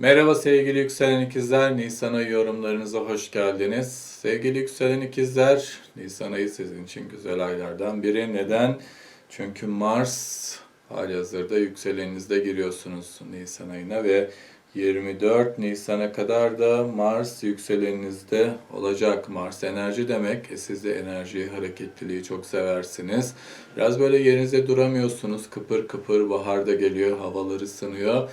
Merhaba sevgili yükselen ikizler, Nisan ayı yorumlarınıza hoş geldiniz. Sevgili yükselen ikizler, Nisan ayı sizin için güzel aylardan biri. Neden? Çünkü Mars halihazırda yükselenizde giriyorsunuz Nisan ayına ve 24 Nisan'a kadar da Mars yükseleninizde olacak. Mars enerji demek. E siz de enerjiyi, hareketliliği çok seversiniz. Biraz böyle yerinizde duramıyorsunuz. Kıpır kıpır baharda geliyor, havalar ısınıyor.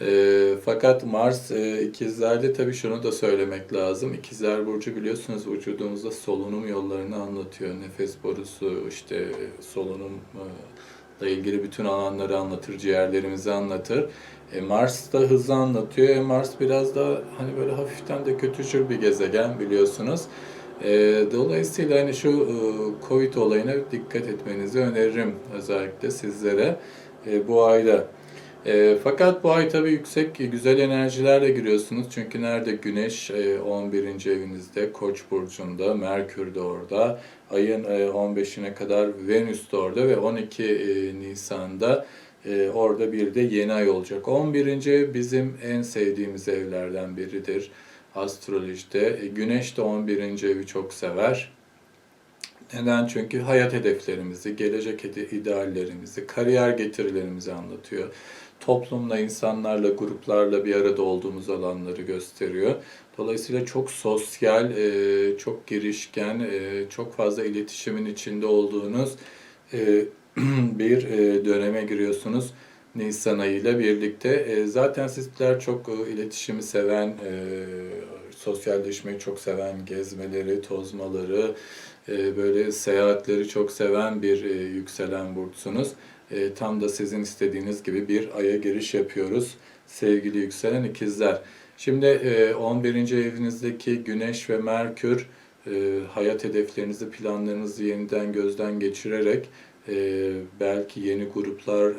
E, fakat Mars e, ikizlerde tabii şunu da söylemek lazım. İkizler Burcu biliyorsunuz vücudumuzda solunum yollarını anlatıyor. Nefes borusu, işte solunumla ilgili bütün alanları anlatır, ciğerlerimizi anlatır. E, Mars da hızlı anlatıyor. E, Mars biraz da hani böyle hafiften de kötücül bir gezegen biliyorsunuz. E, dolayısıyla hani şu e, Covid olayına dikkat etmenizi öneririm özellikle sizlere e, bu ayda. E, fakat bu ay tabii yüksek, güzel enerjilerle giriyorsunuz. Çünkü nerede? Güneş e, 11. evinizde, Koç burcunda, Merkür de orada. Ayın e, 15'ine kadar Venüs de orada ve 12 e, Nisan'da e, orada bir de yeni ay olacak. 11. ev bizim en sevdiğimiz evlerden biridir astrolojide. E, Güneş de 11. evi çok sever. Neden? Çünkü hayat hedeflerimizi, gelecek ide- ideallerimizi, kariyer getirilerimizi anlatıyor. Toplumla, insanlarla, gruplarla bir arada olduğumuz alanları gösteriyor. Dolayısıyla çok sosyal, e, çok girişken, e, çok fazla iletişimin içinde olduğunuz e, bir döneme giriyorsunuz. Nisan ayıyla birlikte. Zaten sizler çok iletişimi seven, sosyalleşmeyi çok seven, gezmeleri, tozmaları, e, böyle seyahatleri çok seven bir e, yükselen burçsunuz. E, Tam da sizin istediğiniz gibi bir aya giriş yapıyoruz sevgili yükselen ikizler. Şimdi e, 11. evinizdeki Güneş ve Merkür e, hayat hedeflerinizi, planlarınızı yeniden gözden geçirerek e, belki yeni gruplar,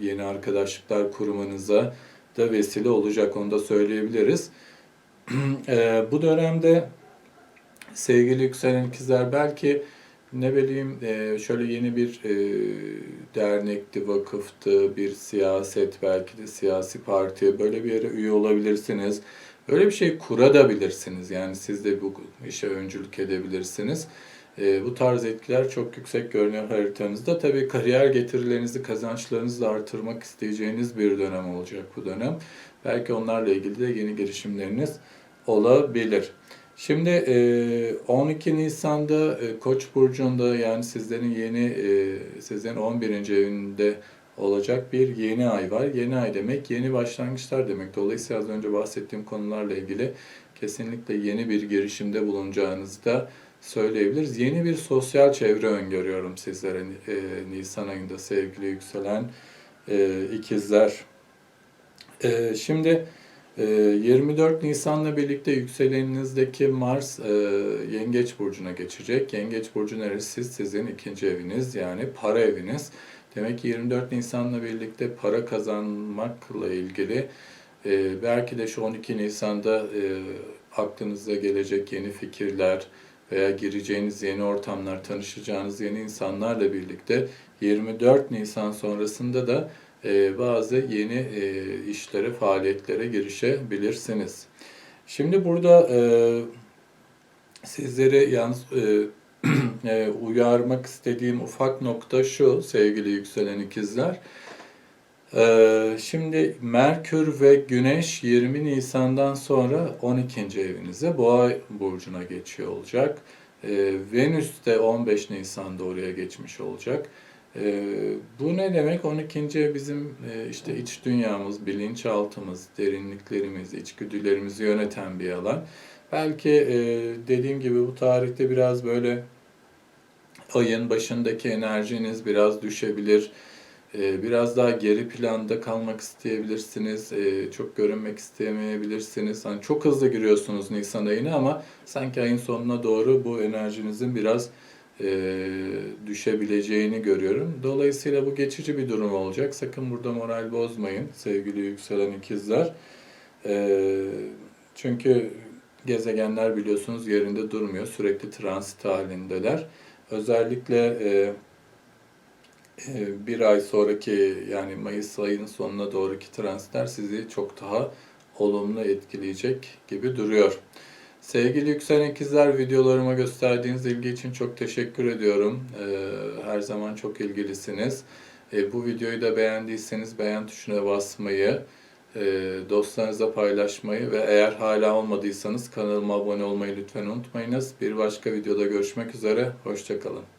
yeni arkadaşlıklar kurmanıza da vesile olacak. Onu da söyleyebiliriz. Bu dönemde sevgili yükselen ikizler belki ne bileyim e, şöyle yeni bir e, dernekti, vakıftı, bir siyaset belki de siyasi partiye böyle bir yere üye olabilirsiniz. Öyle bir şey kurabilirsiniz. Yani siz de bu işe öncülük edebilirsiniz. E, bu tarz etkiler çok yüksek görünüyor haritanızda. Tabii kariyer getirilerinizi, kazançlarınızı da artırmak isteyeceğiniz bir dönem olacak bu dönem. Belki onlarla ilgili de yeni girişimleriniz olabilir. Şimdi e, 12 Nisan'da e, Koç burcunda yani sizlerin yeni e, sizlerin 11. evinde olacak bir yeni ay var. Yeni ay demek yeni başlangıçlar demek. Dolayısıyla az önce bahsettiğim konularla ilgili kesinlikle yeni bir girişimde bulunacağınızı da söyleyebiliriz. Yeni bir sosyal çevre öngörüyorum sizlere e, Nisan ayında sevgili yükselen e, ikizler. E, şimdi e, 24 Nisan'la birlikte yükseleninizdeki Mars e, Yengeç Burcu'na geçecek. Yengeç Burcu neresi? Sizin ikinci eviniz yani para eviniz. Demek ki 24 Nisan'la birlikte para kazanmakla ilgili e, belki de şu 12 Nisan'da e, aklınıza gelecek yeni fikirler veya gireceğiniz yeni ortamlar, tanışacağınız yeni insanlarla birlikte 24 Nisan sonrasında da e, bazı yeni e, işlere, faaliyetlere girişebilirsiniz. Şimdi burada e, sizleri yalnız e, e, uyarmak istediğim ufak nokta şu sevgili yükselen ikizler. E, şimdi Merkür ve Güneş 20 Nisan'dan sonra 12. evinize Boğa burcuna geçiyor olacak. E, Venüs de 15 Nisan'da oraya geçmiş olacak. E, bu ne demek? 12. ev bizim e, işte iç dünyamız, bilinçaltımız, derinliklerimiz, içgüdülerimizi yöneten bir alan. Belki e, dediğim gibi bu tarihte biraz böyle ayın başındaki enerjiniz biraz düşebilir. E, biraz daha geri planda kalmak isteyebilirsiniz. E, çok görünmek istemeyebilirsiniz. Hani çok hızlı giriyorsunuz Nisan ayına ama sanki ayın sonuna doğru bu enerjinizin biraz e, düşebileceğini görüyorum. Dolayısıyla bu geçici bir durum olacak. Sakın burada moral bozmayın sevgili yükselen ikizler. E, çünkü gezegenler biliyorsunuz yerinde durmuyor. Sürekli transit halindeler. Özellikle e, e, bir ay sonraki yani Mayıs ayının sonuna doğruki transitler sizi çok daha olumlu etkileyecek gibi duruyor. Sevgili yükselen ikizler videolarıma gösterdiğiniz ilgi için çok teşekkür ediyorum. Ee, her zaman çok ilgilisiniz. Ee, bu videoyu da beğendiyseniz beğen tuşuna basmayı, e, dostlarınızla paylaşmayı ve eğer hala olmadıysanız kanalıma abone olmayı lütfen unutmayınız. Bir başka videoda görüşmek üzere, hoşçakalın.